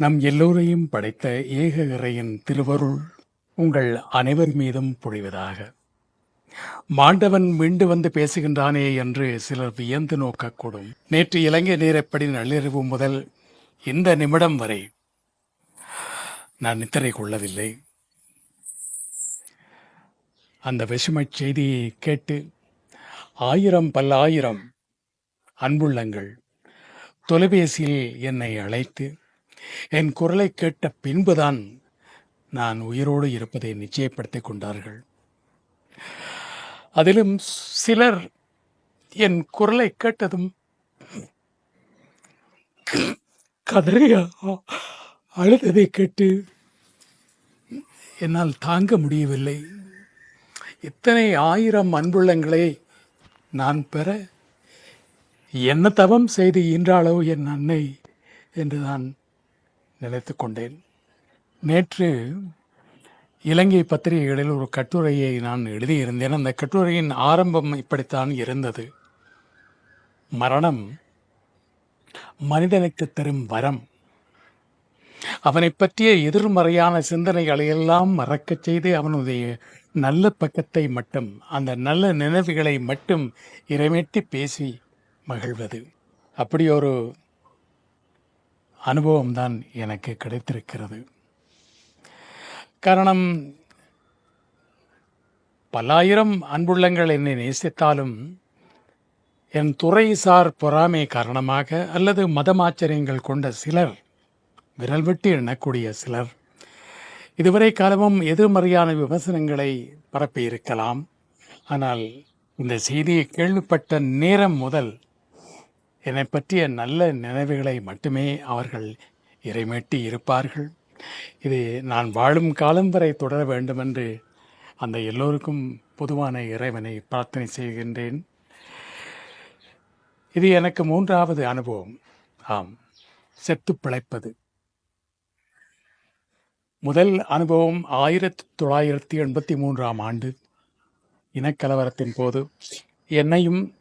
நம் எல்லோரையும் படைத்த ஏக இறையின் திருவருள் உங்கள் அனைவர் மீதும் பொழிவதாக. மாண்டவன் மீண்டு வந்து பேசுகின்றானே என்று சிலர் வியந்து நோக்கக்கூடும். நேற்று இலங்கை நேரப்படி நள்ளிரவு முதல் இந்த நிமிடம் வரை நான் நித்திரை கொள்ளவில்லை. அந்த விஷமச் செய்தியை கேட்டு ஆயிரம் பல்லாயிரம் அன்புள்ளங்கள் தொலைபேசியில் என்னை அழைத்து என் குரலை கேட்ட பின்புதான் நான் உயிரோடு இருப்பதை நிச்சயப்படுத்திக் கொண்டார்கள். அதிலும் சிலர் என் குரலை கேட்டதும் கதறியா? அழுததை கேட்டு என்னால் தாங்க முடியவில்லை. இத்தனை ஆயிரம் அன்புள்ளங்களை நான் பெற என்ன தவம் செய்து ஈன்றாளோ என் அன்னை என்று நான் நினைத்து கொண்டேன் நேற்று இலங்கை பத்திரிகைகளில் ஒரு கட்டுரையை நான் எழுதியிருந்தேன். அந்த கட்டுரையின் ஆரம்பம் இப்படித்தான் இருந்தது. மரணம் மனிதனுக்கு தரும் வரம். அவனை பற்றிய எதிர்மறையான சிந்தனைகளை எல்லாம் மறக்கச் செய்து அவனுடைய நல்ல பக்கத்தை மட்டும் அந்த நல்ல நினைவுகளை மட்டும் இறைமேட்டி பேசி மகிழ்வது. அப்படி ஒரு அனுபவம்தான் எனக்கு கிடைத்திருக்கிறது. காரணம் பல்லாயிரம் அன்புள்ளங்கள் என்னை நேசித்தாலும் என் துறைசார் பொறாமை காரணமாக அல்லது மதமாச்சரியங்கள் கொண்ட சிலர் விரல் விட்டு எண்ணக்கூடிய சிலர் இதுவரை காலமும் எதிர்மறையான விமர்சனங்களை பரப்பியிருக்கலாம். ஆனால் இந்த செய்தியை கேள்விப்பட்ட நேரம் முதல் என்னை பற்றிய நல்ல நினைவுகளை மட்டுமே அவர்கள் இறைமேட்டி இருப்பார்கள். இது நான் வாழும் காலம் வரை தொடர வேண்டுமென்று அந்த எல்லோருக்கும் பொதுவான இறைவனை பிரார்த்தனை செய்கின்றேன். இது எனக்கு மூன்றாவது அனுபவம். ஆம் செத்து பிழைப்பது. முதல் அனுபவம் ஆயிரத்தி தொள்ளாயிரத்தி எண்பத்தி மூன்றாம் ஆண்டு. இனக்கலவரத்தின் போது என்னையும்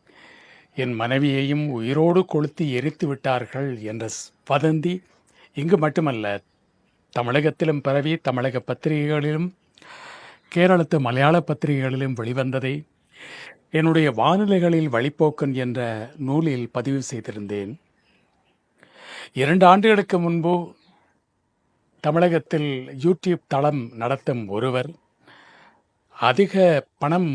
என் மனைவியையும் உயிரோடு கொளுத்தி எரித்து விட்டார்கள் என்ற ஸ்- வதந்தி இங்கு மட்டுமல்ல தமிழகத்திலும் பரவி தமிழக பத்திரிகைகளிலும் கேரளத்து மலையாள பத்திரிகைகளிலும் வெளிவந்ததை என்னுடைய வானிலைகளில் வழிப்போக்கன் என்ற நூலில் பதிவு செய்திருந்தேன். இரண்டு ஆண்டுகளுக்கு முன்பு தமிழகத்தில் யூடியூப் தளம் நடத்தும் ஒருவர் அதிக பணம்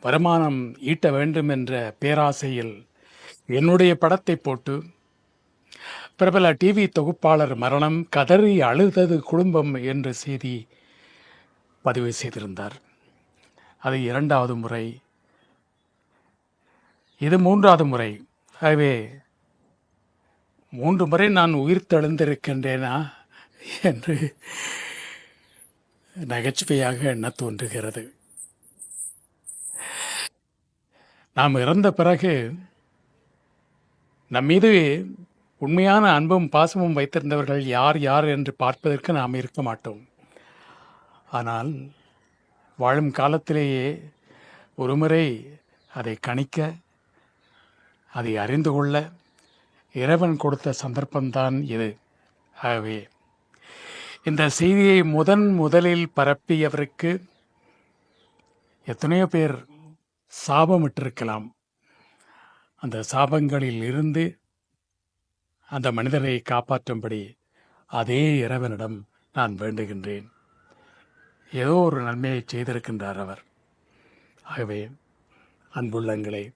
வருமானம் ஈட்ட வேண்டும் என்ற பேராசையில் என்னுடைய படத்தை போட்டு பிரபல டிவி தொகுப்பாளர் மரணம் கதறி அழுதது குடும்பம் என்ற செய்தி பதிவு செய்திருந்தார். அது இரண்டாவது முறை. இது மூன்றாவது முறை. ஆகவே மூன்று முறை நான் உயிர் தெழுந்திருக்கின்றேனா என்று நகைச்சுவையாக எண்ண தோன்றுகிறது. நாம் இறந்த பிறகு நம் மீது உண்மையான அன்பும் பாசமும் வைத்திருந்தவர்கள் யார் யார் என்று பார்ப்பதற்கு நாம் இருக்க மாட்டோம். ஆனால் வாழும் காலத்திலேயே ஒருமுறை அதை கணிக்க அதை அறிந்து கொள்ள இறைவன் கொடுத்த சந்தர்ப்பம்தான் இது. ஆகவே இந்த செய்தியை முதன் முதலில் பரப்பியவருக்கு எத்தனையோ பேர் சாபமிட்டிருக்கலாம். அந்த சாபங்களில் இருந்து அந்த மனிதரை காப்பாற்றும்படி அதே இறைவனிடம் நான் வேண்டுகின்றேன். ஏதோ ஒரு நன்மையை செய்திருக்கின்றார் அவர். ஆகவே அன்புள்ளங்களே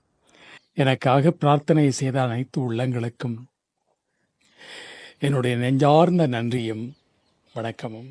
எனக்காக பிரார்த்தனை செய்த அனைத்து உள்ளங்களுக்கும் என்னுடைய நெஞ்சார்ந்த நன்றியும் வணக்கமும்.